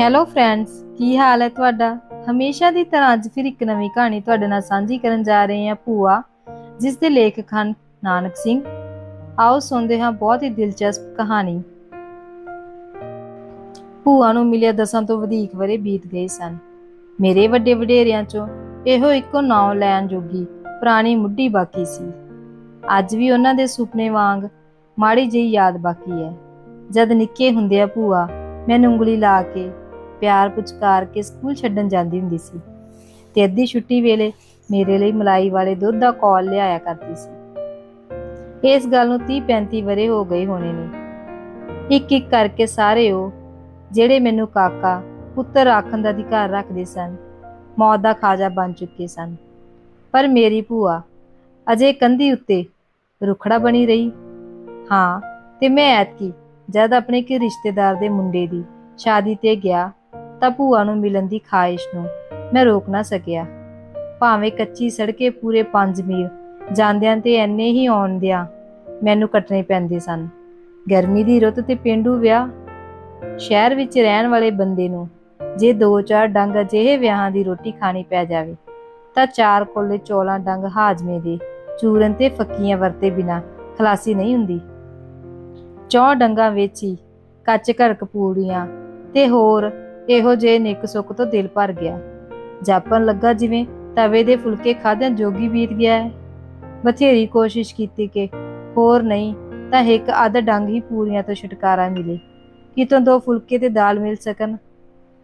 Hello friends ਕੀ ਹਾਲ ਹੈ ਤੁਹਾਡਾ? ਹਮੇਸ਼ਾ ਦੀ ਤਰ੍ਹਾਂ ਅੱਜ ਫਿਰ ਇੱਕ ਨਵੀਂ ਕਹਾਣੀ ਤੁਹਾਡੇ ਨਾਲ ਸਾਂਝੀ ਕਰਨ ਜਾ ਰਹੇ ਹਾਂ ਭੂਆ, ਜਿਸ ਦੇ ਲੇਖਕ ਹਨ ਨਾਨਕ ਸਿੰਘ। ਆਓ ਸੁਣਦੇ ਹਾਂ ਬਹੁਤ ਹੀ ਦਿਲਚਸਪ ਕਹਾਣੀ। ਭੂਆ ਨੂੰ ਮਿਲਿਆ ਦਸਾਂ ਤੋਂ ਵਧੇਕ ਵਰੇ ਬੀਤ ਗਏ ਸਨ। ਮੇਰੇ ਵੱਡੇ ਵਡੇਰਿਆਂ ਚੋਂ ਇਹੋ ਇੱਕੋ ਨਾਮ ਲੈਣ ਜੋਗੀ ਪੁਰਾਣੀ ਮੁੱਢੀ ਬਾਕੀ ਸੀ। ਅੱਜ ਵੀ ਉਹਨਾਂ ਦੇ ਸੁਪਨੇ ਵਾਂਗ ਮਾੜੀ ਜਿਹੀ ਯਾਦ ਬਾਕੀ ਹੈ। ਜਦ ਨਿੱਕੇ ਹੁੰਦੇ ਆ ਭੂਆ ਮੈਨੂੰ ਉਂਗਲੀ ਲਾ ਕੇ ਪਿਆਰ ਪੁਚਕਾਰ ਕੇ ਸਕੂਲ ਛੱਡਣ ਜਾਂਦੀ ਹੁੰਦੀ ਸੀ। ਤੇ ਅੱਧੀ ਛੁੱਟੀ ਵੇਲੇ ਮੇਰੇ ਲਈ ਮਲਾਈ ਵਾਲੇ ਦੁੱਧ ਦਾ ਕੌਲ ਲਿਆਇਆ ਕਰਦੀ ਸੀ। ਇਸ ਗੱਲ ਨੂੰ 30 35 ਵਰੇ ਹੋ ਗਏ ਹੋਣੇ ਨੇ। ਇੱਕ ਇੱਕ ਕਰਕੇ ਸਾਰੇ ਉਹ, ਜਿਹੜੇ ਮੈਨੂੰ ਕਾਕਾ, ਪੁੱਤਰ ਆਖਣ ਦਾ ਅਧਿਕਾਰ ਰੱਖਦੇ ਸਨ, ਮੌਤ ਦਾ ਖਾਜਾ ਬਣ ਚੁੱਕੇ ਸਨ। ਪਰ ਮੇਰੀ ਭੂਆ ਅਜੇ ਕੰਧੀ ਉੱਤੇ ਰੁਖੜਾ ਬਣੀ ਰਹੀ। ਹਾਂ, ਤੇ ਮੈਂ ਐਤਕੀ ਜਦ ਆਪਣੇ ਕਿ ਰਿਸ਼ਤੇਦਾਰ ਦੇ ਮੁੰਡੇ ਦੀ ਸ਼ਾਦੀ ਤੇ ਗਿਆ ਤਾਂ ਭੂਆ ਨੂੰ ਮਿਲਣ ਦੀ ਖਾਹਿਸ਼ ਨੂੰ ਮੈਂ ਰੋਕ ਨਾ ਸਕਿਆ। ਭਾਵੇਂ ਕੱਚੀ ਸੜਕੇ ਪੂਰੇ 5 ਮੀਲ, ਜਾਂਦਿਆਂ ਤੇ ਐਨੇ ਹੀ ਆਉਂਦਿਆਂ ਮੈਨੂੰ ਕੱਟਣੇ ਪੈਂਦੇ ਸਨ। ਗਰਮੀ ਦੀ ਰੁੱਤ ਤੇ ਪਿੰਡੂ ਵਿਆਹ, ਸ਼ਹਿਰ ਵਿੱਚ ਰਹਿਣ ਵਾਲੇ ਬੰਦੇ ਨੂੰ ਜੇ ਦੋ ਚਾਰ ਡੰਗ ਅਜਿਹੇ ਵਿਆਹਾਂ ਦੀ ਰੋਟੀ ਖਾਣੀ ਪੈ ਜਾਵੇ, ਤਾਂ ਚਾਰ ਕੋਲੇ ਚੋਲਾਂ ਡੰਗ ਹਾਜਮੇ ਦੇ ਚੂਰਨ ਤੇ ਫੱਕੀਆਂ ਵਰਤੇ ਬਿਨਾ ਖਲਾਸੀ ਨਹੀਂ ਹੁੰਦੀ। ਚੌ ਡੰਗਾਂ ਵਿੱਚ ਹੀ ਕੱਚ ਘੜਕ ਪੂੜੀਆਂ ਤੇ ਹੋਰ ਇਹੋ ਜੇ ਨਿੱਕ ਸੁੱਕ ਤੋਂ ਦਿਲ ਭਰ ਗਿਆ। ਜਾਪਣ ਲੱਗਾ ਜਿਵੇਂ ਤਵੇ ਦੇ ਫੁਲਕੇ ਖਾਦਿਆਂ ਜੋਗੀ ਬੀਤ ਗਿਆ ਹੈ। ਬਥੇਰੀ ਕੋਸ਼ਿਸ਼ ਕੀਤੀ ਕਿ ਹੋਰ ਨਹੀਂ ਤਾਂ ਇੱਕ ਅੱਧ ਡੰਗ ਹੀ ਪੂਰੀਆਂ ਤੋਂ ਛੁਟਕਾਰਾ ਮਿਲੇ। ਕਿਤੋਂ ਦੋ ਫੁਲਕੇ ਤੇ ਦਾਲ ਮਿਲ ਸਕਣ।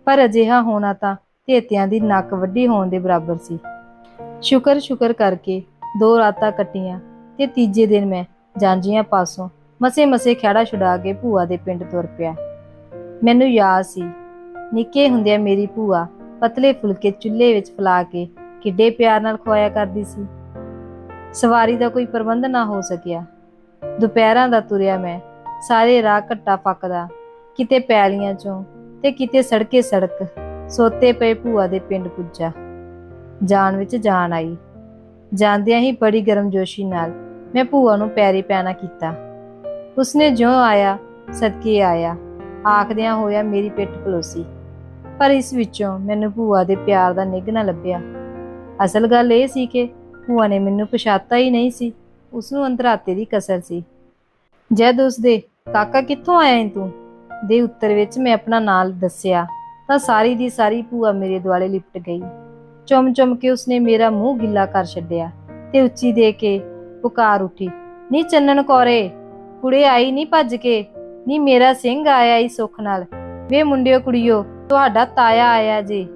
ਪਰ ਅਜਿਹਾ ਹੋਣਾ ਤਾਂ ਧੇਤਿਆਂ ਦੀ ਨੱਕ ਵੱਡੀ ਹੋਣ ਦੇ ਬਰਾਬਰ ਸੀ। ਸ਼ੁਕਰ ਸ਼ੁਕਰ ਕਰਕੇ ਦੋ ਰਾਤਾਂ ਕੱਟੀਆਂ ਤੇ ਤੀਜੇ ਦਿਨ ਮੈਂ ਜਾਂਜੀਆਂ ਪਾਸੋਂ ਮਸੇ ਮਸੇ ਖੇੜਾ ਛੁਡਾ ਕੇ ਭੂਆ ਦੇ ਪਿੰਡ ਤੁਰ ਪਿਆ। ਮੈਨੂੰ ਯਾਦ ਸੀ ਨਿੱਕੇ ਹੁੰਦਿਆਂ ਮੇਰੀ ਭੂਆ ਪਤਲੇ ਫੁਲਕੇ ਚੁੱਲ੍ਹੇ ਵਿੱਚ ਫਲਾ ਕੇ ਕਿੱਡੇ ਪਿਆਰ ਨਾਲ ਖਵਾਇਆ ਕਰਦੀ ਸੀ। ਸਵਾਰੀ ਦਾ ਕੋਈ ਪ੍ਰਬੰਧ ਨਾ ਹੋ ਸਕਿਆ। ਦੁਪਹਿਰਾਂ ਦਾ ਤੁਰਿਆ ਮੈਂ ਸਾਰੇ ਰਾਹ ਘੱਟਾ ਫੱਕਦਾ, ਕਿਤੇ ਪੈਲੀਆਂ ਚੋਂ ਤੇ ਕਿਤੇ ਸੜਕੇ ਸੜਕ, ਸੋਤੇ ਪਏ ਭੂਆ ਦੇ ਪਿੰਡ ਪੁੱਜਾ। ਜਾਨ ਵਿੱਚ ਜਾਨ ਆਈ। ਜਾਂਦਿਆਂ ਹੀ ਬੜੀ ਗਰਮਜੋਸ਼ੀ ਨਾਲ ਮੈਂ ਭੂਆ ਨੂੰ ਪੈਰੀ ਪੈਣਾ ਕੀਤਾ। ਉਸਨੇ ਜਿਉਂ ਆਇਆ, ਸਦਕੇ ਆਇਆ, ਆਖਦਿਆਂ ਹੋਇਆ ਮੇਰੀ ਪਿੱਠ ਪਲੋਸੀ ਪਰ ਇਸ ਵਿੱਚੋਂ ਮੈਨੂੰ ਭੂਆ ਦੇ ਪਿਆਰ ਦਾ ਨਿੱਘ ਨਾ ਲੱਭਿਆ। ਅਸਲ ਗੱਲ ਇਹ ਸੀ ਕਿ ਭੂਆ ਨੇ ਮੈਨੂੰ ਪਛਾਤਾ ਹੀ ਨਹੀਂ ਸੀ, ਉਸ ਨੂੰ ਅੰਤਰਾਤੇ ਦੀ ਕਸਰ ਸੀ। ਜਦ ਉਸ ਦੇ ਕਾਕਾ ਕਿੱਥੋਂ ਆਇਆ ਏ ਤੂੰ? ਦੇ ਉੱਤਰ ਵਿੱਚ ਮੈਂ ਆਪਣਾ ਨਾਂ ਦੱਸਿਆ, ਤਾਂ ਸਾਰੀ ਦੀ ਸਾਰੀ ਭੂਆ ਮੇਰੇ ਦੁਆਲੇ ਲਿਪਟ ਗਈ। ਚੁੰਮ ਚੁੰਮ ਕੇ ਉਸਨੇ ਮੇਰਾ ਮੂੰਹ ਗਿੱਲਾ ਕਰ ਛੱਡਿਆ ਤੇ ਉੱਚੀ ਦੇ ਕੇ ਪੁਕਾਰ ਉੱਠੀ, ਨੀ ਚੰਨਣ ਕੌਰੇ, ਕੁੜੇ ਆਈ ਨਹੀਂ ਭੱਜ ਕੇ, ਨੀ ਮੇਰਾ ਸਿੰਘ ਆਇਆ ਈ ਸੁੱਖ ਨਾਲ। ਵੇ ਮੁੰਡਿਓ ਕੁੜੀਓ ਤੁਹਾਡਾ ਤਾਇਆ ਆਇਆ ਜੀ।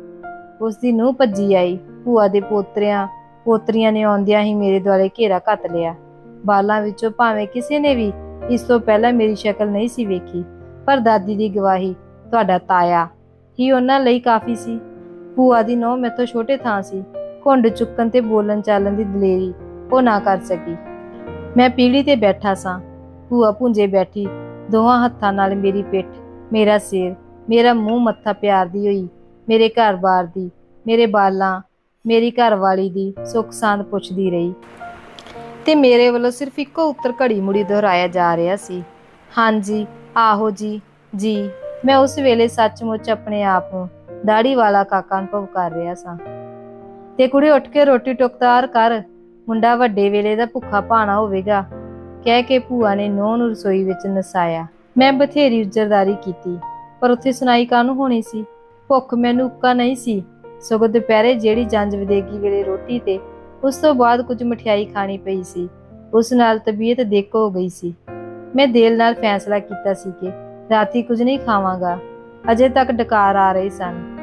ਉਸ ਦੀ ਨੂੰਹ ਭੱਜੀ ਆਈ। ਭੂਆ ਦੇ ਪੋਤਰਿਆਂ, ਪੋਤਰੀਆਂ ਨੇ ਆਉਂਦਿਆਂ ਹੀ ਮੇਰੇ ਦੁਆਲੇ ਘੇਰਾ ਘੱਤ ਲਿਆ। ਬਾਲਾਂ ਵਿੱਚੋਂ ਭਾਵੇਂ ਕਿਸੇ ਨੇ ਵੀ ਇਸ ਤੋਂ ਪਹਿਲਾਂ ਮੇਰੀ ਸ਼ਕਲ ਨਹੀਂ ਸੀ ਵੇਖੀ। ਪਰ ਦਾਦੀ ਦੀ ਗਵਾਹੀ, ਤੁਹਾਡਾ ਤਾਇਆ ਹੀ ਉਹਨਾਂ ਲਈ ਕਾਫੀ ਸੀ। ਭੂਆ ਦੀ ਨੌ ਮੈਥੋਂ ਛੋਟੇ ਥਾਂ ਸੀ। ਘੁੰਡ ਚੁੱਕਣ ਤੇ ਬੋਲਣ ਚਾਲਣ ਦੀ ਦਲੇਰੀ ਉਹ ਨਾ ਕਰ ਸਕੀ। ਮੈਂ ਪੀੜੀ ਤੇ ਬੈਠਾ ਸਾਂ। ਭੂਆ ਪੁੰਜੇ ਬੈਠੀ, ਦੋਹਾਂ ਹੱਥਾਂ ਨਾਲ ਮੇਰੀ ਪਿੱਠ, ਮੇਰਾ ਸਿਰ ਮੇਰਾ ਮੂੰਹ ਮੱਥਾ ਪਿਆਰਦੀ ਹੋਈ, ਮੇਰੇ ਘਰ-ਬਾਰ ਦੀ, ਮੇਰੇ ਬਾਲਾਂ, ਮੇਰੀ ਘਰਵਾਲੀ ਦੀ ਸੁੱਖ ਸਾਂਦ ਪੁੱਛਦੀ ਰਹੀ। ਤੇ ਮੇਰੇ ਵੱਲੋਂ ਸਿਰਫ ਇੱਕੋ ਉੱਤਰ ਘੜੀ ਮੁੜੀ ਦੁਹਰਾਇਆ ਜਾ ਰਿਹਾ ਸੀ। ਹਾਂਜੀ ਆਹੋ ਜੀ ਜੀ, ਮੈਂ ਉਸ ਵੇਲੇ ਸੱਚਮੁੱਚ ਆਪਣੇ ਆਪ ਨੂੰ ਦਾੜੀ ਵਾਲਾ ਕਾਕਾ ਅਨੁਭਵ ਕਰ ਰਿਹਾ ਸਾਂ। ਤੇ ਕੁੜੀ ਉੱਠ ਕੇ ਰੋਟੀ ਟੁਕਤਾਰ ਕਰ, ਮੁੰਡਾ ਵੱਡੇ ਵੇਲੇ ਦਾ ਭੁੱਖਾ ਭਾਣਾ ਹੋਵੇਗਾ, ਕਹਿ ਕੇ ਭੂਆ ਨੇ ਨੌਂ ਨੂੰ ਰਸੋਈ ਵਿੱਚ ਨਸਾਇਆ। ਮੈਂ ਬਥੇਰੀ ਉਜਰਦਾਰੀ ਕੀਤੀ। ਪਰ ਉੱਥੇ ਸੁਣਾਈ ਕਾਹਨੂੰ ਹੋਣੀ ਸੀ? ਭੁੱਖ ਮੈਨੂੰ ਉੱਕਾ ਨਹੀਂ ਸੀ। ਸਗੋਂ ਦੁਪਹਿਰੇ ਜਿਹੜੀ ਜੰਜ ਵਿਦੇਗੀ ਵੇਲੇ ਰੋਟੀ ਤੇ, ਉਸ ਤੋਂ ਬਾਅਦ ਕੁਝ ਮਠਿਆਈ ਖਾਣੀ ਪਈ ਸੀ। ਉਸ ਨਾਲ ਤਬੀਅਤ ਦੇਖੋ ਹੋ ਗਈ ਸੀ। ਮੈਂ ਦਿਲ ਨਾਲ ਫੈਸਲਾ ਕੀਤਾ ਸੀ ਕਿ ਰਾਤੀ ਕੁਝ ਨਹੀਂ ਖਾਵਾਂਗਾ। ਅਜੇ ਤੱਕ ਡਕਾਰ ਆ ਰਹੇ ਸਨ।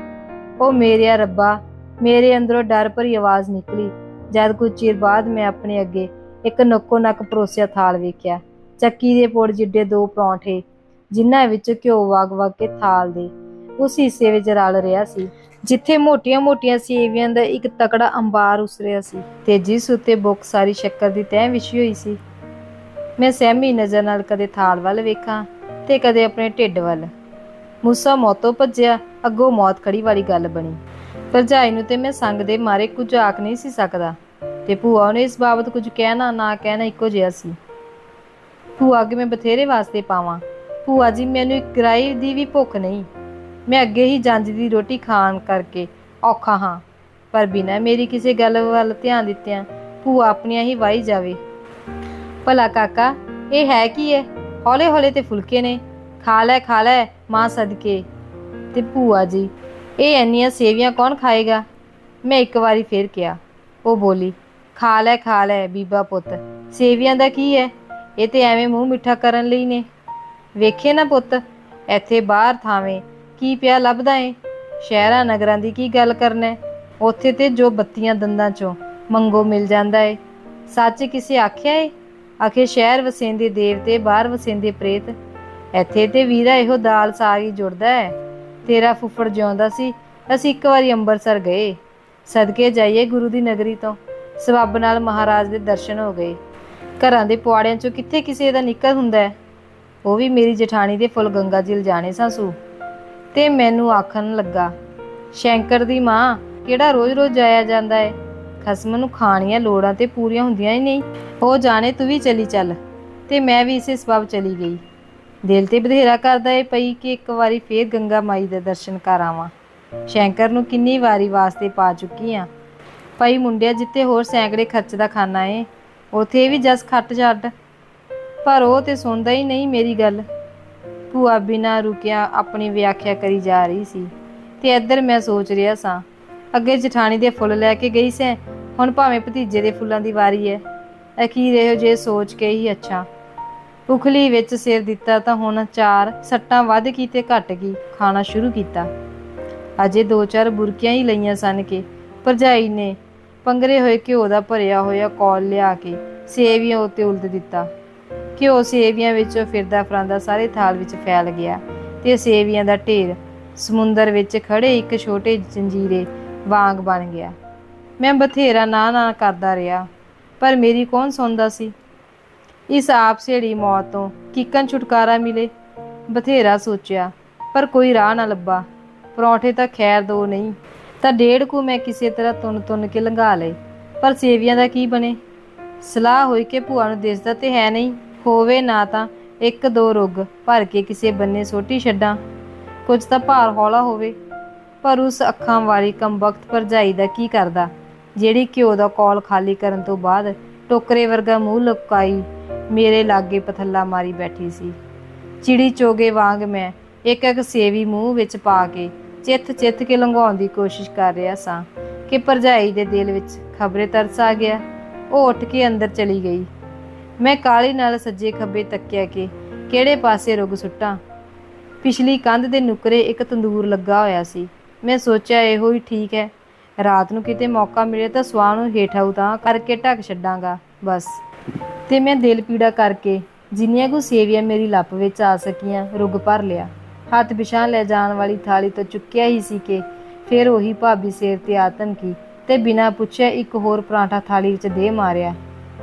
ਉਹ ਮੇਰਿਆ ਰੱਬਾ, ਮੇਰੇ ਅੰਦਰੋਂ ਡਰ ਭਰੀ ਆਵਾਜ਼ ਨਿਕਲੀ। ਜਦ ਕੁਝ ਚਿਰ ਬਾਅਦ ਮੈਂ ਆਪਣੇ ਅੱਗੇ ਇੱਕ ਨੱਕੋ ਨੱਕ ਪਰੋਸਿਆ ਥਾਲ ਵੇਖਿਆ। ਚੱਕੀ ਦੇ ਪੋੜ ਜਿੱਡੇ ਦੋ ਪਰੌਂਠੇ ਜਿਨ੍ਹਾਂ ਵਿੱਚ ਘਿਓ ਵਗ ਵਗ ਕੇ ਥਾਲ ਦੇ। ਉਸ ਹਿੱਸੇ ਵਿੱਚ ਰਲ ਰਿਹਾ ਸੀ। ਜਿੱਥੇ ਮੋਟੀਆਂ-ਮੋਟੀਆਂ ਸੇਵੀਆਂ ਦਾ ਇੱਕ ਤਕੜਾ ਅੰਬਾਰ ਉਸਰਿਆ ਸੀ ਤੇ ਜਿਸ ਉੱਤੇ ਬੁੱਕ ਸਾਰੀ ਸ਼ੱਕਰ ਦੀ ਤਹਿ ਵਿਛੀ ਹੋਈ ਸੀ। ਮੈਂ ਸਹਿਮੀ ਨਜ਼ਰ ਨਾਲ ਕਦੇ ਥਾਲ ਵੱਲ ਵੇਖਾਂ ਤੇ ਕਦੇ ਆਪਣੇ ਢਿੱਡ ਵੱਲ। ਮੂਸਾ ਮੌਤੋਂ ਭੱਜਿਆ, ਅੱਗੋਂ ਮੌਤ ਖੜੀ ਵਾਲੀ ਗੱਲ ਬਣੀ। ਭਰਜਾਈ ਨੂੰ ਤੇ ਮੈਂ ਸੰਗ ਦੇ ਮਾਰੇ ਕੁਝ ਆਖ ਨਹੀਂ ਸੀ ਸਕਦਾ ਤੇ ਭੂਆ ਨੇ ਇਸ ਬਾਬਤ ਕੁਝ ਕਹਿਣਾ ਨਾ ਕਹਿਣਾ ਇੱਕੋ ਜਿਹਾ ਸੀ। ਭੂਆ ਅੱਗੇ ਮੈਂ ਬਥੇਰੇ ਵਾਸਤੇ ਪਾਵਾਂ। ਭੂਆ ਜੀ, ਮੈਨੂੰ ਇੱਕ ਗਰਾਈ ਦੀ ਵੀ ਭੁੱਖ ਨਹੀਂ। ਮੈਂ ਅੱਗੇ ਹੀ ਜੰਜ ਦੀ ਰੋਟੀ ਖਾਣ ਕਰਕੇ ਔਖਾ ਹਾਂ। ਪਰ ਬਿਨਾਂ ਮੇਰੀ ਕਿਸੇ ਗੱਲ ਵੱਲ ਧਿਆਨ ਦਿੱਤਿਆਂ, ਭੂਆ ਆਪਣੀਆਂ ਹੀ ਵਾਈ ਜਾਵੇ। ਭਲਾ ਕਾਕਾ, ਇਹ ਹੈ ਕੀ ਹੈ ਹੌਲੇ ਹੌਲੇ ਤੇ ਫੁਲਕੇ ਨੇ। ਖਾ ਲੈ ਖਾ ਲੈ, ਮਾਂ ਸਦਕੇ। ਤੇ ਭੂਆ ਜੀ, ਇਹ ਇੰਨੀਆਂ ਸੇਵੀਆਂ ਕੌਣ ਖਾਏਗਾ? ਮੈਂ ਇੱਕ ਵਾਰੀ ਫੇਰ ਕਿਹਾ। ਉਹ ਬੋਲੀ, ਖਾ ਲੈ ਖਾ ਲੈ ਬੀਬਾ ਪੁੱਤ। ਸੇਵੀਆਂ ਦਾ ਕੀ ਹੈ ਇਹ ਤੇ ਐਵੇਂ ਮੂੰਹ ਮਿੱਠਾ ਕਰਨ ਲਈ ਨੇ। ਵੇਖੇ ਨਾ ਪੁੱਤ, ਇੱਥੇ ਬਾਹਰ ਥਾਵੇਂ ਕੀ ਪਿਆ ਲੱਭਦਾ ਏ? ਸ਼ਹਿਰਾਂ, ਨਗਰਾਂ ਦੀ ਕੀ ਗੱਲ ਕਰਨਾ ਹੈ? ਉੱਥੇ ਤੇ ਜੋ ਬੱਤੀਆਂ ਦੰਦਾਂ ਚੋਂ ਮੰਗੋ ਮਿਲ ਜਾਂਦਾ ਏ। ਸੱਚ ਕਿਸੇ ਆਖਿਆ ਏ? ਆਖੇ ਸ਼ਹਿਰ ਵਸੇਂਦੇ ਦੇਵਤੇ ਬਾਹਰ ਵਸੇਂਦੇ ਪ੍ਰੇਤ, ਇੱਥੇ ਤੇ ਵੀਰਾ ਇਹੋ ਦਾਲ ਸਾਗ ਹੀ ਜੁੜਦਾ ਹੈ ਤੇਰਾ ਫੁੱਫੜ ਜਿਉਂਦਾ ਸੀ, ਅਸੀਂ ਇੱਕ ਵਾਰੀ ਅੰਮ੍ਰਿਤਸਰ ਗਏ। ਸਦਕੇ ਜਾਈਏ ਗੁਰੂ ਦੀ ਨਗਰੀ ਤੋਂ। ਸਬੱਬ ਨਾਲ ਮਹਾਰਾਜ ਦੇ ਦਰਸ਼ਨ ਹੋ ਗਏ। ਘਰਾਂ ਦੇ ਪੁਆੜਿਆਂ ਚੋਂ ਕਿੱਥੇ ਕਿਸੇ ਦਾ ਨਿਕਲ ਹੁੰਦਾ ਹੈ ਉਹ ਵੀ ਮੇਰੀ ਜਠਾਣੀ ਦੇ ਫੁੱਲ ਗੰਗਾ ਜੀ ਜਾਣੇ ਸਾਸੂ। ਤੇ ਮੈਨੂੰ ਆਖਣ ਲੱਗਾ ਸ਼ੰਕਰ ਦੀ ਮਾਂ ਕਿਹੜਾ ਰੋਜ਼-ਰੋਜ਼ ਜਾਇਆ ਜਾਂਦਾ ਹੈ ਖਸਮ ਨੂੰ ਖਾਣੀਆਂ ਲੋੜਾਂ ਤੇ ਪੂਰੀਆਂ ਹੁੰਦੀਆਂ ਹੀ ਨਹੀਂ। ਉਹ ਜਾਣੇ ਤੂੰ ਵੀ ਚਲੀ ਚੱਲ। ਤੇ ਮੈਂ ਵੀ ਇਸੇ ਸਬਬ ਚਲੀ ਗਈ। ਦਿਲ ਤੇ ਬਧੇਰਾ ਕਰਦਾ ਏ ਪਈ ਕਿ ਇੱਕ ਵਾਰੀ ਫੇਰ ਗੰਗਾ ਮਾਈ ਦੇ ਦਰਸ਼ਨ ਕਰ ਆਵਾਂ। ਸ਼ੰਕਰ ਨੂੰ ਕਿੰਨੀ ਵਾਰੀ ਵਾਸਤੇ ਪਾ ਚੁੱਕੀ ਆ। ਪਈ ਮੁੰਡਿਆ ਜਿੱਤੇ ਹੋਰ ਸੈਂਕੜੇ ਖਰਚ ਦਾ ਖਾਨਾ ਏ ਉਥੇ ਵੀ ਜਸ ਖੱਟ ਛੱਡ ਪਰ ਉਹ ਤੇ ਸੁਣਦਾ ਹੀ ਨਹੀਂ ਮੇਰੀ ਗੱਲ। ਭੂਆ ਬਿਨਾਂ ਰੁਕਿਆ ਆਪਣੀ ਵਿਆਖਿਆ ਕਰੀ ਜਾ ਰਹੀ ਸੀ ਤੇ ਇੱਧਰ ਮੈਂ ਸੋਚ ਰਿਹਾ ਸਾਂ, ਅੱਗੇ ਜਠਾਣੀ ਦੇ ਫੁੱਲ ਲੈ ਕੇ ਗਈ ਸੈਂ, ਹੁਣ ਭਾਵੇਂ ਭਤੀਜੇ ਦੇ ਫੁੱਲਾਂ ਦੀ ਵਾਰੀ ਹੈ ਅਖੀਰ ਇਹੋ ਜੇ ਸੋਚ ਕੇ ਹੀ ਅੱਛਾ। ਉਖਲੀ ਵਿੱਚ ਸਿਰ ਦਿੱਤਾ ਤਾਂ ਹੁਣ ਚਾਰ ਸੱਟਾਂ ਵੱਧ ਕੀ ਤੇ ਘਟ ਗਈ, ਖਾਣਾ ਸ਼ੁਰੂ ਕੀਤਾ। ਅਜੇ ਦੋ ਚਾਰ ਬੁਰਕੀਆਂ ਹੀ ਲਈਆਂ ਸਨ ਕਿ ਭਰਜਾਈ ਨੇ ਪੰਗਰੇ ਹੋਏ ਘਿਓ ਦਾ ਭਰਿਆ ਹੋਇਆ ਕੌਲ ਲਿਆ ਕੇ ਸੇਵੀਆਂ ਉੱਤੇ ਉਲਟ ਦਿੱਤਾ। ਘਿਓ ਸੇਵੀਆਂ ਵਿੱਚੋਂ ਫਿਰਦਾ ਫਰਾਂਦਾ ਸਾਰੇ ਥਾਲ ਵਿੱਚ ਫੈਲ ਗਿਆ ਤੇ ਸੇਵੀਆਂ ਦਾ ਢੇਰ ਸਮੁੰਦਰ ਵਿੱਚ ਖੜੇ ਇੱਕ ਛੋਟੇ ਜੰਜੀਰੇ ਵਾਂਗ ਬਣ ਗਿਆ। ਮੈਂ ਬਥੇਰਾ ਨਾ ਨਾ ਕਰਦਾ ਰਿਹਾ, ਪਰ ਮੇਰੀ ਕੌਣ ਸੁਣਦਾ ਸੀ? ਇਸ ਆਪ ਆਪਸੇੜੀ ਮੌਤ ਤੋਂ ਕਿੱਕਨ ਛੁਟਕਾਰਾ ਮਿਲੇ। ਬਥੇਰਾ ਸੋਚਿਆ, ਪਰ ਕੋਈ ਰਾਹ ਨਾ ਲੱਭਾ। ਪਰੌਂਠੇ ਤਾਂ ਖੈਰ ਦੋ ਨਹੀਂ, ਤਾਂ ਡੇਢ ਕੁ ਮੈਂ ਕਿਸੇ ਤਰ੍ਹਾਂ ਤੁੰਨ ਤੁੰਨ ਕੇ ਲੰਘਾ ਲਏ। ਪਰ ਸੇਵੀਆਂ ਦਾ ਕੀ ਬਣੇ? ਸਲਾਹ ਹੋਈ ਕਿ ਭੂਆ ਨੂੰ ਦਿਸਦਾ ਤੇ ਹੈ ਨਹੀਂ, ਹੋਵੇ ਨਾ ਤਾਂ ਇੱਕ ਦੋ ਰੁੱਗ ਭਰ ਕੇ ਕਿਸੇ ਬੰਨੇ ਸੋਟੀ ਛੱਡਾਂ। ਕੁਝ ਤਾਂ ਭਾਰ ਹੌਲਾ ਹੋਵੇ, ਪਰ ਉਸ ਅੱਖਾਂ ਵਾਲੀ ਕਮਬਖਤ ਭਰਜਾਈ ਦਾ ਕੀ ਕਰਦਾ? ਜਿਹੜੀ ਘਿਓ ਦਾ ਕੌਲ ਖਾਲੀ ਕਰਨ ਤੋਂ ਬਾਅਦ ਟੋਕਰੇ ਵਰਗਾ ਮੂੰਹ ਲੁਕਾਈ ਮੇਰੇ ਲਾਗੇ ਪਥੱਲਾ ਮਾਰੀ ਬੈਠੀ ਸੀ। ਚਿੜੀ ਚੋਗੇ ਵਾਂਗ ਮੈਂ ਇੱਕ ਇੱਕ ਸੇਵੀ ਮੂੰਹ ਵਿੱਚ ਪਾ ਕੇ ਚਿੱਥ ਚਿੱਥ ਕੇ ਲੰਘਾਉਣ ਦੀ ਕੋਸ਼ਿਸ਼ ਕਰ ਰਿਹਾ ਸਾਂ ਕਿ ਭਰਜਾਈ ਦੇ ਦਿਲ ਵਿੱਚ ਖਬਰੇ ਤਰਸ ਆ ਗਿਆ। ਉਹ ਉੱਠ ਕੇ ਅੰਦਰ ਚਲੀ ਗਈ। ਮੈਂ ਕਾਲੀ ਨਾਲ ਸੱਜੇ ਖੱਬੇ ਤੱਕਿਆ ਕਿ ਕਿਹੜੇ ਪਾਸੇ ਰੁਗ ਸੁੱਟਾਂ। ਪਿਛਲੀ ਕੰਧ ਦੇ ਨੁਕਰੇ ਇੱਕ ਤੰਦੂਰ ਲੱਗਾ ਹੋਇਆ ਸੀ। ਮੈਂ ਸੋਚਿਆ, ਇਹੋ ਹੀ ਠੀਕ ਹੈ। ਰਾਤ ਨੂੰ ਕਿਤੇ ਮੌਕਾ ਮਿਲੇ ਤਾਂ ਸਵਾਹ ਨੂੰ ਹੇਠਾਂ ਉਤਾਂ ਕਰਕੇ ਢੱਕ ਛੱਡਾਂਗਾ, ਬਸ। ਤੇ ਮੈਂ ਦਿਲ ਪੀੜਾ ਕਰਕੇ ਜਿੰਨੀਆਂ ਕੁ ਸੇਵੀਆਂ ਮੇਰੀ ਲੱਪ ਵਿੱਚ ਆ ਸਕੀਆਂ, ਰੁਗ ਭਰ ਲਿਆ। ਹੱਥ ਪਿਛਾਂ ਲੈ ਜਾਣ ਵਾਲੀ ਥਾਲੀ ਤੋਂ ਚੁੱਕਿਆ ਹੀ ਸੀ ਕਿ ਫਿਰ ਉਹੀ ਭਾਬੀ ਸਿਰ ਤੇ ਆਤਨ ਕੀ ਤੇ ਬਿਨਾਂ ਪੁੱਛਿਆ ਇੱਕ ਹੋਰ ਪਰਾਂਠਾ ਥਾਲੀ ਵਿੱਚ ਦੇ ਮਾਰਿਆ।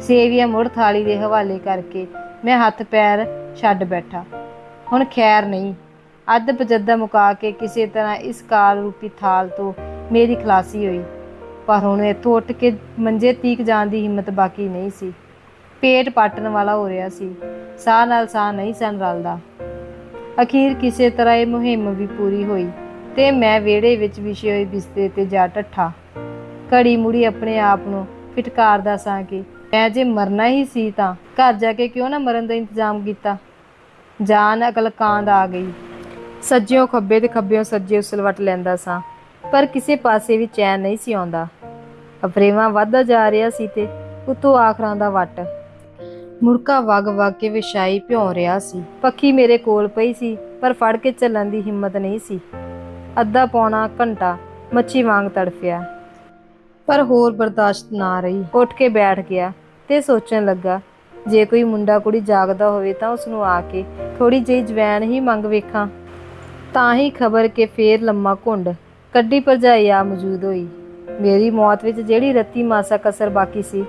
ਸੇਵੀਆਂ ਮੁੜ ਥਾਲੀ ਦੇ ਹਵਾਲੇ ਕਰਕੇ ਮੈਂ ਹੱਥ ਪੈਰ ਛੱਡ ਬੈਠਾ। ਹੁਣ ਖੈਰ ਨਹੀਂ, ਅੱਧ ਪਜੱਦਾ ਮੁਕਾ ਕੇ ਕਿਸੇ ਤਰ੍ਹਾਂ ਇਸ ਕਾਲ ਰੂਪੀ ਥਾਲ ਤੋਂ ਮੇਰੀ ਖਲਾਸੀ ਹੋਈ। ਪਰ ਹੁਣ ਇੱਥੋਂ ਉੱਠ ਕੇ ਮੰਜੇ ਤੀਕ ਜਾਣ ਦੀ ਹਿੰਮਤ ਬਾਕੀ ਨਹੀਂ ਸੀ। ਪੇਟ ਪਾਟਣ ਵਾਲਾ ਹੋ ਰਿਹਾ ਸੀ। ਸਾਹ ਨਾਲ ਸਾਹ ਨਹੀਂ ਸਨ ਰਲਦਾ। ਅਖੀਰ ਕਿਸੇ ਤਰ੍ਹਾਂ ਇਹ ਮੁਹਿੰਮ ਵੀ ਪੂਰੀ ਹੋਈ ਤੇ ਮੈਂ ਵਿਹੜੇ ਵਿੱਚ ਵਿਛੇ ਹੋਏ ਬਿਸਤਰੇ ਤੇ ਜਾ ਟੱਠਾ। ਘੜੀ ਮੁੜੀ ਆਪਣੇ ਆਪ ਨੂੰ ਫਿਟਕਾਰਦਾ ਸਾਂ ਕਿ ਮੈਂ ਜੇ ਮਰਨਾ ਹੀ ਸੀ ਤਾਂ ਘਰ ਜਾ ਕੇ ਕਿਉਂ ਨਾ ਮਰਨ ਦਾ ਇੰਤਜ਼ਾਮ ਕੀਤਾ? ਜਾਨ ਅਕਲ ਕਾਂਦ ਆ ਗਈ। ਸੱਜਿਓਂ ਖੱਬੇ ਤੇ ਖੱਬਿਓਂ ਸੱਜੇ ਉਸਲਵਟ ਲੈਂਦਾ ਸਾਂ, ਪਰ ਕਿਸੇ ਪਾਸੇ ਵੀ ਚੈਨ ਨਹੀਂ ਸੀ ਆਉਂਦਾ। ਅਪਰੇਵਾ ਵੱਧਦਾ ਜਾ ਰਿਹਾ ਸੀ ਤੇ ਉਤੋਂ ਆਖਰਾਂ ਦਾ ਵੱਟ। ਮੁਰਕਾ ਵਗ ਵਗ ਕੇ ਵਿਛਾਈ ਭਿਉਂ ਰਿਹਾ ਸੀ। ਪੱਖੀ ਮੇਰੇ ਕੋਲ ਪਈ ਸੀ, ਪਰ ਫੜ ਕੇ ਚੱਲਣ ਦੀ ਹਿੰਮਤ ਨਹੀਂ ਸੀ। ਅੱਧਾ ਪੌਣਾ ਘੰਟਾ ਮੱਛੀ ਵਾਂਗ ਤੜਫਿਆ। ਪਰ ਹੋਰ ਬਰਦਾਸ਼ਤ ਨਾ ਰਹੀ। ਉੱਠ ਕੇ ਬੈਠ ਗਿਆ ਤੇ ਸੋਚਣ ਲੱਗਾ, ਜੇ ਕੋਈ ਮੁੰਡਾ ਕੁੜੀ ਜਾਗਦਾ ਹੋਵੇ ਤਾਂ ਉਸ ਨੂੰ ਆ ਕੇ ਥੋੜੀ ਜਿਹੀ ਜਵੈਣ ਹੀ ਮੰਗ ਵੇਖਾਂ। ਤਾਂ ਹੀ ਖਬਰ ਕੇ ਫੇਰ ਲੰਮਾ ਘੁੰਡ ਕੱਢੀ ਭਰਜਾਈ ਆ ਮੌਜੂਦ ਹੋਈ। ਮੇਰੀ ਮੌਤ ਵਿੱਚ ਜਿਹੜੀ ਰੱਤੀ ਮਾਸਾ ਕਸਰ ਬਾਕੀ ਸੀ,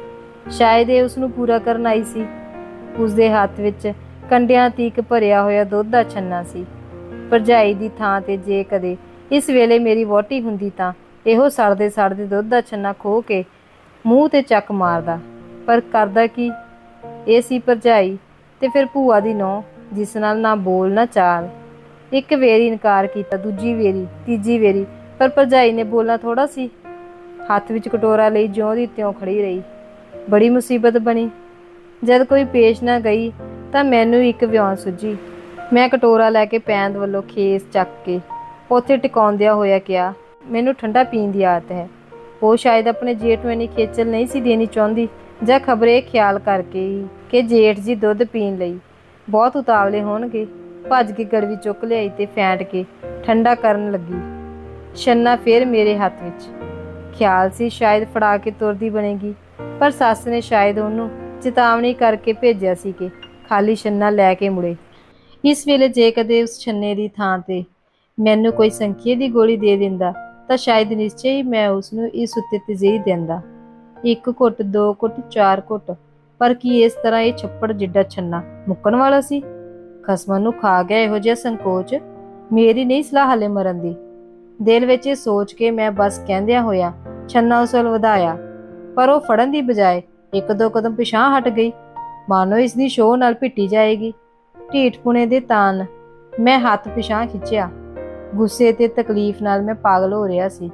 ਸ਼ਾਇਦ ਇਹ ਉਸ ਨੂੰ ਪੂਰਾ ਕਰਨ ਆਈ ਸੀ। ਉਸ ਦੇ ਹੱਥ ਵਿੱਚ ਕੰਡਿਆਂ ਤੀਕ ਭਰਿਆ ਹੋਇਆ ਦੁੱਧ ਦਾ ਛੰਨਾ ਸੀ। ਭਰਜਾਈ ਦੀ ਥਾਂ ਤੇ ਜੇ ਕਦੇ ਇਸ ਵੇਲੇ ਮੇਰੀ ਵੋਟੀ ਹੁੰਦੀ ਤਾਂ ਇਹੋ ਸੜਦੇ ਸੜਦੇ ਦੁੱਧ ਦਾ ਛੰਨਾ ਖੋ ਕੇ ਮੂੰਹ ਤੇ ਚੱਕ ਮਾਰਦਾ। ਪਰ ਕਰਦਾ ਕੀ? ਇਹ ਸੀ ਭਰਜਾਈ ਤੇ ਫਿਰ ਭੂਆ ਦੀ ਨੌ, ਜਿਸ ਨਾਲ ਨਾ ਬੋਲ, ਨਾ ਚਾਲ। ਇੱਕ ਵੇਰੀ ਇਨਕਾਰ ਕੀਤਾ, ਦੂਜੀ ਵੇਰੀ, ਤੀਜੀ ਵੇਰੀ, ਪਰ ਭਰਜਾਈ ਨੇ ਬੋਲਣਾ ਥੋੜਾ ਸੀ। ਹੱਥ ਵਿੱਚ ਕਟੋਰਾ ਲਈ ਜਿਉਂ ਦੀ ਤਿਉਂ ਖੜੀ ਰਹੀ। ਬੜੀ ਮੁਸੀਬਤ ਬਣੀ। ਜਦ ਕੋਈ ਪੇਸ਼ ਨਾ ਗਈ ਤਾਂ ਮੈਨੂੰ ਇੱਕ ਵਿਆਹ ਸੁੱਜੀ ਮੈਂ ਕਟੋਰਾ ਲੈ ਕੇ ਪੈਂਦ ਵੱਲੋਂ ਖੇਸ ਚੱਕ ਕੇ ਉੱਥੇ ਟਿਕਾਉਂਦਿਆਂ ਹੋਇਆ ਕਿਹਾ ਮੈਨੂੰ ਠੰਡਾ ਪੀਣ ਦੀ ਆਦਤ ਹੈ। ਉਹ ਸ਼ਾਇਦ ਆਪਣੇ ਜੇਠ ਨੂੰ ਇੰਨੀ ਖੇਚਲ ਨਹੀਂ ਸੀ ਦੇਣੀ ਚਾਹੁੰਦੀ, ਜਾਂ ਖਬਰੇ ਖਿਆਲ ਕਰਕੇ ਹੀ ਕਿ ਜੇਠ ਜੀ ਦੁੱਧ ਪੀਣ ਲਈ ਬਹੁਤ ਉਤਾਵਲੇ ਹੋਣਗੇ। ਭੱਜ ਕੇ ਗੜਵੀ ਚੁੱਕ ਲਿਆਈ ਤੇ ਫੈਂਟ ਕੇ ਠੰਡਾ ਕਰਨ ਲੱਗੀ। ਛੰਨਾ ਫੇਰ ਮੇਰੇ ਹੱਥ ਵਿੱਚ। ਖਿਆਲ ਸੀ ਸ਼ਾਇਦ ਫੜਾ ਕੇ ਤੁਰਦੀ ਬਣੇਗੀ, ਪਰ ਸੱਸ ਨੇ ਸ਼ਾਇਦ ਉਹਨੂੰ ਚੇਤਾਵਨੀ ਕਰਕੇ ਭੇਜਿਆ ਸੀ ਕਿ ਖਾਲੀ ਛੰਨਾ ਲੈ ਕੇ ਮੁੜੇ। ਇਸ ਵੇਲੇ ਜੇ ਕਦੇ ਉਸ ਛੰਨੇ ਦੀ ਥਾਂ ਤੇ ਮੈਨੂੰ ਕੋਈ ਸੰਖੀਏ ਦੀ ਗੋਲੀ ਦੇ ਦਿੰਦਾ ਤਾਂ ਸ਼ਾਇਦ ਨਿਸ਼ਚੈ ਹੀ ਮੈਂ ਉਸ ਨੂੰ ਇਸ ਉੱਤੇ ਤਜੀਹ ਦਿੰਦਾ। ਇੱਕ ਘੁੱਟ, ਦੋ ਘੁੱਟ, ਚਾਰ ਘੁੱਟ। ਪਰ ਕੀ ਇਸ ਤਰ੍ਹਾਂ ਇਹ ਛੱਪੜ ਜਿੱਡਾ ਛੰਨਾ ਮੁੱਕਣ ਵਾਲਾ ਸੀ? ਖਸਮਾਂ ਨੂੰ ਖਾ ਗਿਆ ਇਹੋ ਜਿਹਾ ਸੰਕੋਚ ਮੇਰੀ ਨਹੀਂ ਸਲਾਹ ਹਲੇ ਮਰਨ ਦੀ। ਦਿਲ ਵਿੱਚ ਇਹ ਸੋਚ ਕੇ ਮੈਂ ਬਸ ਕਹਿੰਦਿਆਂ ਹੋਇਆ ਛੰਨਾ ਉਸ ਵੱਲ ਵਧਾਇਆ। ਪਰ ਉਹ ਫੜਨ ਦੀ ਬਜਾਏ ਇੱਕ ਦੋ ਕਦਮ ਪਿਛਾਂ ਹਟ ਗਈ। ਮਾਨੋ ਇਸ ਦੀ ਸ਼ੋਅ ਨਾਲ ਪਿੱਟੀ ਜਾਏਗੀ। ਢੀਠ ਪੁਣੇ ਦੇ ਤਾਨ ਮੈਂ ਹੱਥ ਪਿਛਾਂ ਖਿੱਚਿਆ। ਗੁੱਸੇ ਤੇ ਤਕਲੀਫ ਨਾਲ ਮੈਂ ਪਾਗਲ ਹੋ ਰਿਹਾ ਸੀ।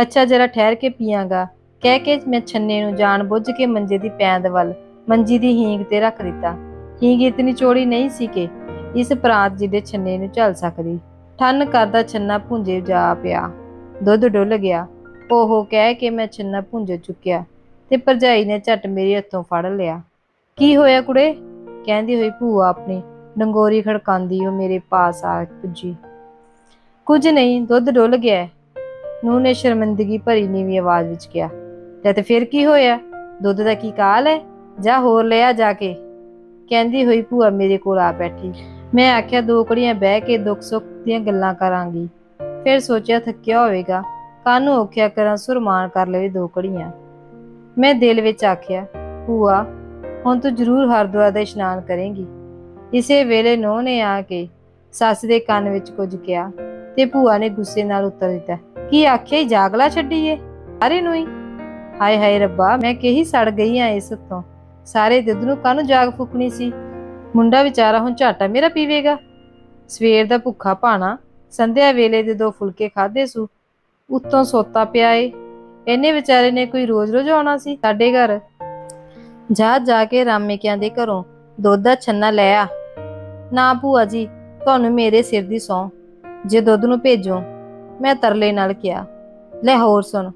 ਅੱਛਾ, ਜਰਾ ਠਹਿਰ ਕੇ ਪੀਆਂਗਾ। ਕਹਿ ਕੇ ਮੈਂ ਛੰਨੇ ਨੂੰ ਜਾਣ ਬੁੱਝ ਕੇ ਮੰਜੇ ਦੀ ਪੈਂਦ ਵੱਲ, ਮੰਜੀ ਦੀ ਹੀਂਗ ਤੇ ਰੱਖ ਦਿੱਤਾ। ਹੀਂਗ ਇਤਨੀ ਚੋੜੀ ਨਹੀਂ ਸੀ ਕਿ ਇਸ ਪ੍ਰਾਂਤ ਜਿਹਦੇ ਛੰਨੇ ਨੂੰ ਝੱਲ ਸਕਦੀ। ਠੰਨ ਕਰਦਾ ਛੰਨਾ ਭੁੰਜੇ ਜਾ ਪਿਆ। ਦੁੱਧ ਡੁੱਲ ਗਿਆ। ਉਹ ਕਹਿ ਕੇ ਮੈਂ ਛੰਨਾ ਭੁੰਜ ਚੁੱਕਿਆ ਤੇ ਭਰਜਾਈ ਨੇ ਝਟ ਮੇਰੇ ਹੱਥੋਂ ਫੜ ਲਿਆ। ਕੀ ਹੋਇਆ ਕੁੜੇ? ਕਹਿੰਦੀ ਹੋਈ ਭੂਆ ਆਪਣੀ ਡੰਗੋਰੀ ਖੜਕਾਉਂਦੀ ਉਹ ਮੇਰੇ ਪਾਸ ਆ ਪੁੱਜੀ। ਕੁਝ ਨਹੀਂ, ਦੁੱਧ ਡੁੱਲ ਗਿਆ ਹੈ। ਨੂੰਹ ਨੇ ਸ਼ਰਮਿੰਦਗੀ ਭਰੀ ਨੀਵੀਂ ਆਵਾਜ਼ ਵਿੱਚ ਕਿਹਾ ਤੇ ਤੇ ਫਿਰ ਕੀ ਹੋਇਆ? ਦੁੱਧ ਦਾ ਕੀ ਕਾਲ ਹੈ? ਜਾ ਹੋਰ ਲਿਆ ਜਾ ਕੇ। ਕਹਿੰਦੀ ਹੋਈ ਭੂਆ ਮੇਰੇ ਕੋਲ ਆ ਬੈਠੀ। ਮੈਂ ਆਖਿਆ, ਦੋ ਘੜੀਆਂ ਬਹਿ ਕੇ ਦੁੱਖ ਸੁੱਖ ਦੀਆਂ ਗੱਲਾਂ ਕਰਾਂਗੀ। ਫਿਰ ਸੋਚਿਆ ਥੱਕਿਆ ਹੋਵੇਗਾ। ਕਾਨੂੰ ਔਖਿਆ ਕਰਾਂ, ਸੁਰਮਾਨ ਕਰ ਲਵੇ ਦੋ ਘੜੀਆਂ ਮੈਂ ਦਿਲ ਵਿੱਚ ਆਖਿਆ, ਭੂਆ, ਹੁਣ ਤੂੰ ਜ਼ਰੂਰ ਹਰਦੁਆਰ ਦਾ ਇਸ਼ਨਾਨ ਕਰੇਂਗੀ। ਇਸੇ ਵੇਲੇ ਨੋਹ ਨੇ ਆ ਕੇ ਸੱਸ ਦੇ ਕੰਨ ਵਿੱਚ ਕੁਝ ਕਿਹਾ ਤੇ ਭੂਆ ਨੇ ਗੁੱਸੇ ਨਾਲ ਉੱਤਰ ਦਿੱਤਾ, ਕੀ ਆਖਿਆ ਹੀ ਜਾਗਲਾ ਛੱਡੀਏ? ਸਾਰੇ ਨੂੰ ਹੀ ਹਾਏ ਹਾਏ ਰੱਬਾ, ਮੈਂ ਕਿਹੀ ਸੜ ਗਈ ਆ ਇਸ ਤੋਂ ਸਾਰੇ ਦੁੱਧ ਨੂੰ ਕਾਹਨੂੰ ਜਾਗ ਫੁਕਣੀ ਸੀ? ਮੁੰਡਾ ਵਿਚਾਰਾ ਹੁਣ ਝਾਟਾ ਮੇਰਾ ਪੀਵੇਗਾ? ਸਵੇਰ ਦਾ ਭੁੱਖਾ ਭਾਣਾ, ਸੰਧਿਆ ਵੇਲੇ ਦੇ ਦੋ ਫੁਲਕੇ ਖਾਦੇ ਸੂ। ਉੱਤੋਂ ਸੋਤਾ ਪਿਆ ਏ। ਇਹਨੇ ਵਿਚਾਰੇ ਨੇ ਕੋਈ ਰੋਜ਼-ਰੋਜ਼ ਆਉਣਾ ਸੀ ਸਾਡੇ ਘਰ? ਜਾ ਜਾ ਕੇ ਰਾਮੇਕਿਆਂ ਦੇ ਘਰੋਂ ਦੁੱਧ ਦਾ ਛੰਨਾ ਲੈ ਆ। ਨਾ ਭੂਆ ਜੀ, ਤੁਹਾਨੂੰ ਮੇਰੇ ਸਿਰ ਦੀ ਸੌ। ਜੇ ਦੁੱਧ ਨੂੰ ਭੇਜੋ, ਮੈਂ ਤਰਲੇ ਨਾਲ ਕਿਹਾ, ਲੈ ਹੋਰ ਸੁਣ,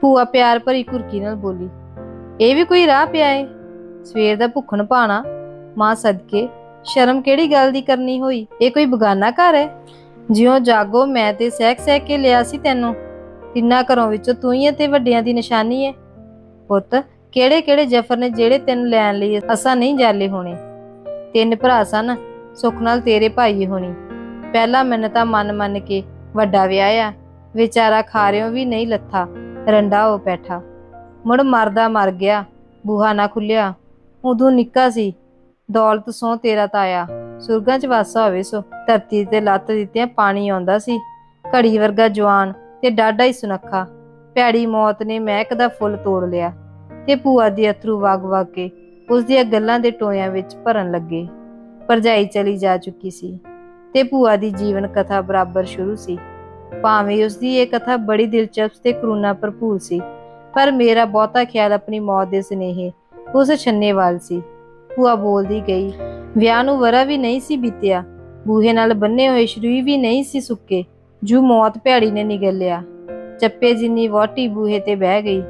ਭੂਆ ਪਿਆਰ ਭਰੀ ਕੁਰਕੀ ਨਾਲ ਬੋਲੀ, ਇਹ ਵੀ ਕੋਈ ਰਾਹ ਪਿਆ ਏ? ਸਵੇਰ ਦਾ ਭੁੱਖਣ ਭਾਣਾ, ਮਾਂ ਸਦਕੇ, ਸ਼ਰਮ ਕਿਹੜੀ ਗੱਲ ਦੀ ਕਰਨੀ ਹੋਈ? ਇਹ ਕੋਈ ਬਗਾਨਾ ਘਰ ਹੈ ਜਿਉਂ ਜਾਗੋ, ਮੈਂ ਤੇ ਸਹਿਕ ਸਹਿਕ ਕੇ ਲਿਆ ਸੀ ਤੈਨੂੰ, ਤਿੰਨਾਂ ਘਰੋਂ ਵਿੱਚੋਂ ਤੂੰ ਹੀ ਹੈ ਤੇ ਵੱਡਿਆਂ ਦੀ ਨਿਸ਼ਾਨੀ ਹੈ ਪੁੱਤ ਕਿਹੜੇ ਕਿਹੜੇ ਜਫਰ ਨੇ ਜਿਹੜੇ ਤੈਨੂੰ ਲੈਣ ਲਈ ਅਸਾਂ ਨਹੀਂ ਜਾਲੇ ਹੋਣੇ? ਤਿੰਨ ਭਰਾ ਸਨ, ਸੁੱਖ ਨਾਲ ਤੇਰੇ ਭਾਈ ਹੋਣੀ। ਪਹਿਲਾ ਮੈਨੂੰ ਤਾਂ ਮਨ ਮੰਨ ਕੇ ਵੱਡਾ ਵਿਆਹਿਆ ਵਿਚਾਰਾ ਖਾਰਿਓ ਵੀ ਨਹੀਂ ਲੱਥਾ, ਰੰਡਾ ਹੋ ਬੈਠਾ। ਮੁੜ ਮਰਦਾ ਮਰ ਗਿਆ, ਬੂਹਾ ਨਾ ਖੁੱਲਿਆ। ਉਦੋਂ ਨਿੱਕਾ ਸੀ, ਦੌਲਤ ਸੋ ਤੇਰਾ ਤਾਇਆ। ਸੁਰਗਾਂ ਚ ਵਾਸਾ ਹੋਵੇ ਸੋ, ਧਰਤੀ ਤੇ ਲੱਤ ਦਿੱਤਿਆਂ, ਪਾਣੀ ਆਉਂਦਾ ਸੀ। ਘੜੀ ਵਰਗਾ ਜਵਾਨ ਤੇ ਡਾਡਾ ਹੀ ਸੁਨੱਖਾ। ਭੈੜੀ ਮੌਤ ਨੇ ਮਹਿਕ ਦਾ ਫੁੱਲ ਤੋੜ ਲਿਆ ਤੇ ਭੂਆ ਦੀ ਅਥਰੂ ਵਗ ਵਗ ਕੇ ਉਸ ਦੀਆਂ ਗੱਲਾਂ ਦੇ ਟੋਇਆਂ ਵਿੱਚ ਭਰਨ ਲੱਗੇ। ਭਰਜਾਈ ਚਲੀ ਜਾ ਚੁੱਕੀ ਸੀ। ਤੇ ਭੂਆ ਦੀ ਜੀਵਨ ਕਥਾ ਬਰਾਬਰ ਸ਼ੁਰੂ ਸੀ। ਭਾਵੇਂ ਉਸ ਦੀ ਇਹ ਕਥਾ ਬੜੀ ਦਿਲਚਸਪ ਤੇ ਕਰੂਨਾ ਭਰਪੂਰ ਸੀ, ਪਰ ਮੇਰਾ ਬਹੁਤਾ ਖਿਆਲ ਆਪਣੀ ਮੌਤ ਦੇ ਸੁਨੇਹੇ ਉਸ ਛੰਨੇ ਸੀ। ਭੂਆ ਬੋਲਦੀ ਗਈ, ਵਿਆਹ ਨੂੰ ਵਰਾ ਵੀ ਨਹੀਂ ਸੀ ਬੀਤਿਆ, ਬੂਹੇ ਨਾਲ ਬੰਨੇ ਹੋਏ ਸ਼ਰੀਰ ਵੀ ਨਹੀਂ ਸੀ ਸੁੱਕੇ, ਜੂ ਮੌਤ ਭੈੜੀ ਨੇ ਨਿਗਲਿਆ। ਚੱਪੇ ਜਿੰਨੀ ਵੋਟੀ ਬੂਹੇ ਤੇ ਬਹਿ ਗਈ,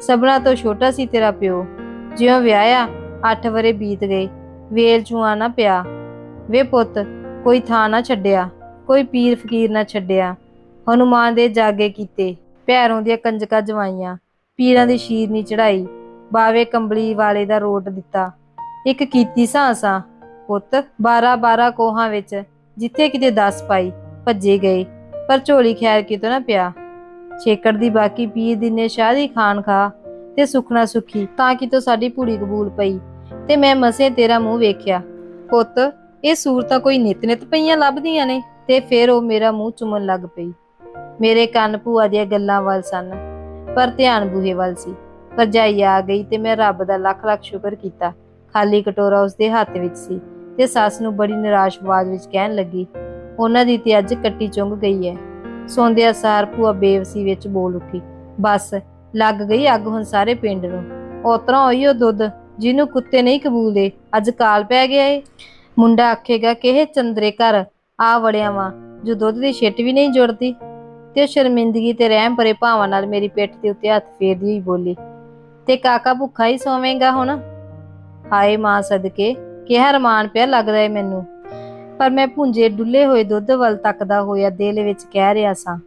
ਸਭਨਾ ਤੋਂ ਛੋਟਾ ਸੀ ਤੇਰਾ ਪਿਓ। ਜਿਉਂ ਵਿਆਹਿਆ 8 ਵਰੇ ਬੀਤ ਗਏ, ਵੇਲ ਚੂਆ ਨਾ ਪਿਆ। ਵੇ ਪੁੱਤ ਕੋਈ ਥਾਂ ਨਾ ਛੱਡਿਆ, ਕੋਈ ਪੀਰ ਫਕੀਰ ਨਾ ਛੱਡਿਆ। ਹਨੂਮਾਨ ਦੇ ਜਾਗੇ ਕੀਤੇ ਪੈਰੋਂ ਦੀਆਂ ਕੰਜਕਾਂ ਜਵਾਈਆਂ, ਪੀਰਾਂ ਦੀ ਸ਼ੀਰਨੀ ਚੜਾਈ, ਬਾਵੇ ਕੰਬਲੀ ਵਾਲੇ ਦਾ ਰੋਟ ਦਿੱਤਾ। ਇੱਕ ਕੀਤੀ ਸਾਂਸਾਂ, ਪੁੱਤ 12 12 ਕੋਹਾਂ ਵਿੱਚ ਜਿੱਥੇ ਕਿਤੇ 10 ਪਾਈ, ਭੱਜੇ ਗਏ, ਪਰ ਝੋਲੀ ਖੈਰ ਕਿਤੋਂ ਨਾ ਪਿਆ। ਛੇਕੜ ਦੀ ਬਾਕੀ ਪੀਰ ਦੀ ਨੇ ਸ਼ਾਦੀ ਖਾਨ ਖਾ ਤੇ ਸੁਖਣਾ ਸੁਖੀ, ਤਾਂ ਕਿ ਕਿਤੋਂ ਸਾਡੀ ਪੂੜੀ ਕਬੂਲ ਪਈ। ਤੇ ਮੈਂ ਮਸੇ ਤੇਰਾ ਮੂੰਹ ਵੇਖਿਆ। ਪੁੱਤ ਇਹ ਸੂਰਤਾਂ ਕੋਈ ਨਿਤ ਨਿਤ ਪਈਆਂ ਲੱਭਦੀਆਂ ਨੇ ਤੇ ਫਿਰ ਉਹ ਮੇਰਾ ਮੂੰਹ ਚੁੰਮਣ ਲੱਗ ਪਈ। ਮੇਰੇ ਕੰਨ ਭੂਆ ਦੀਆਂ ਗੱਲਾਂ ਵੱਲ ਸਨ, ਪਰ ਧਿਆਨ ਬੂਹੇ ਵੱਲ ਸੀ। ਭਰਜਾਈ ਆ ਗਈ ਤੇ ਮੈਂ ਰੱਬ ਦਾ ਲੱਖ ਲੱਖ ਸ਼ੁਕਰ ਕੀਤਾ। ਖਾਲੀ ਕਟੋਰਾ ਉਸਦੇ ਹੱਥ ਵਿੱਚ ਸੀ ਤੇ ਸੱਸ ਨੂੰ ਬੜੀ ਨਿਰਾਸ਼ ਆਵਾਜ਼ ਵਿੱਚ ਕਹਿਣ ਲੱਗੀ, ਉਹਨਾਂ ਦੀ ਤੇ ਅੱਜ ਕੱਟੀ ਚੁੰਗ ਗਈ ਹੈ ਸੌਂਦਿਆ ਸਾਰ ਭੂਆ ਬੇਵਸੀ ਵਿੱਚ ਬੋਲ ਉੱਠੀ, ਬਸ, ਲੱਗ ਗਈ ਅੱਗ ਹੁਣ ਸਾਰੇ ਪਿੰਡ ਨੂੰ। ਉਤਰਾ ਹੋਈ ਉਹ ਦੁੱਧ ਜਿਹਨੂੰ ਕੁੱਤੇ ਨਹੀਂ ਕਬੂਲਦੇ, ਅੱਜ ਕਾਲ ਪੈ ਗਿਆ ਏ। ਮੁੰਡਾ ਆਖੇਗਾ ਕਿ ਇਹ ਚੰਦਰੇ ਘਰ ਆ ਵੜਿਆ ਵਾਂ, ਜੋ ਦੁੱਧ ਦੀ ਛਿੱਟ ਵੀ ਨਹੀਂ ਜੁੜਦੀ। ਤੇ ਉਹ ਸ਼ਰਮਿੰਦਗੀ ਤੇ ਰਹਿਮ ਭਰੇ ਭਾਵਾਂ ਨਾਲ ਮੇਰੀ ਪਿੱਠ ਦੇ ਉੱਤੇ ਹੱਥ ਫੇਰਦੀ ਹੋਈ ਬੋਲੀ, ਤੇ ਕਾਕਾ ਭੁੱਖਾ ਹੀ ਸੋਵੇਂਗਾ ਹੁਣ? ਹਾਏ ਮਾਂ ਸਦਕੇ, ਕਿਹਾ ਰਮਾਨ ਪਿਆ ਲੱਗਦਾ ਏ ਮੈਨੂੰ। ਪਰ ਮੈਂ ਭੁੰਜੇ ਡੁੱਲੇ ਹੋਏ ਦੁੱਧ ਵੱਲ ਤੱਕਦਾ ਹੋਇਆ ਦਿਲ ਵਿੱਚ ਕਹਿ ਰਿਹਾ ਸਾਂ,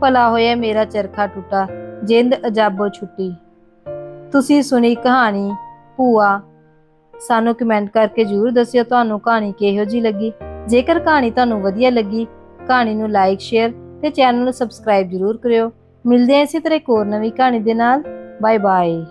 ਭਲਾ ਹੋਇਆ ਮੇਰਾ ਚਰਖਾ ਟੁੱਟਾ, ਜਿੰਦ ਅਜਾਬੋ ਛੁੱਟੀ। ਤੁਸੀਂ ਸੁਣੀ ਕਹਾਣੀ, ਭੂਆ ਸਾਨੂੰ ਕਮੈਂਟ ਕਰਕੇ ਜਰੂਰ ਦੱਸਿਓ ਤੁਹਾਨੂੰ ਕਹਾਣੀ ਕਿਹੋ ਜੀ ਲੱਗੀ। ਜੇਕਰ ਕਹਾਣੀ ਤੁਹਾਨੂੰ ਵਧੀਆ ਲੱਗੀ, ਕਹਾਣੀ ਨੂੰ ਲਾਈਕ ਸ਼ੇਅਰ ਤੇ ਚੈਨਲ ਨੂੰ ਸਬਸਕ੍ਰਾਈਬ ਜਰੂਰ ਕਰਿਓ। ਮਿਲਦੇ ਹਾਂ ਇਸੇ ਤਰ੍ਹਾਂ ਇੱਕ ਹੋਰ ਨਵੀਂ ਕਹਾਣੀ ਦੇ ਨਾਲ। Bye bye